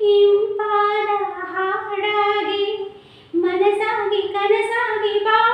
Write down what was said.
ಇಂಪಾದ ಹಾಡಾಗಿ ಮನಸಾಗಿ ಕನಸಾಗಿ ಬಾಳೆಲ್ಲ